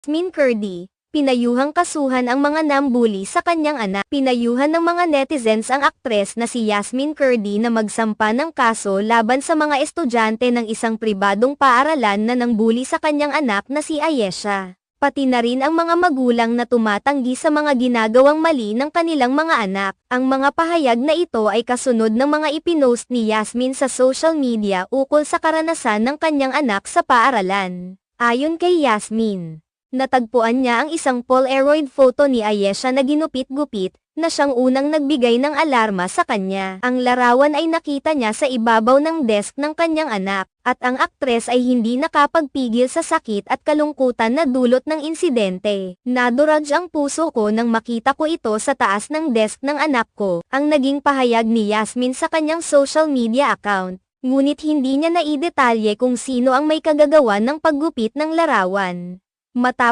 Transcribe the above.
Yasmin Curdy, pinayuhang kasuhan ang mga nambuli sa kanyang anak. Pinayuhan ng mga netizens ang aktres na si Yasmin Curdy na magsampa ng kaso laban sa mga estudyante ng isang pribadong paaralan na nangbuli sa kanyang anak na si Ayesha. Pati na rin ang mga magulang na tumatanggi sa mga ginagawang mali ng kanilang mga anak. Ang mga pahayag na ito ay kasunod ng mga ipinost ni Yasmin sa social media ukol sa karanasan ng kanyang anak sa paaralan. Ayon kay Yasmin, Natagpuan niya ang isang Polaroid photo ni Ayesha na ginupit-gupit, na siyang unang nagbigay ng alarma sa kanya. Ang larawan ay nakita niya sa ibabaw ng desk ng kanyang anak, at ang aktres ay hindi nakapagpigil sa sakit at kalungkutan na dulot ng insidente. Naduraj ang puso ko nang makita ko ito sa taas ng desk ng anak ko, ang naging pahayag ni Yasmin sa kanyang social media account. Ngunit hindi niya naidetalye kung sino ang may kagagawa ng paggupit ng larawan. Matap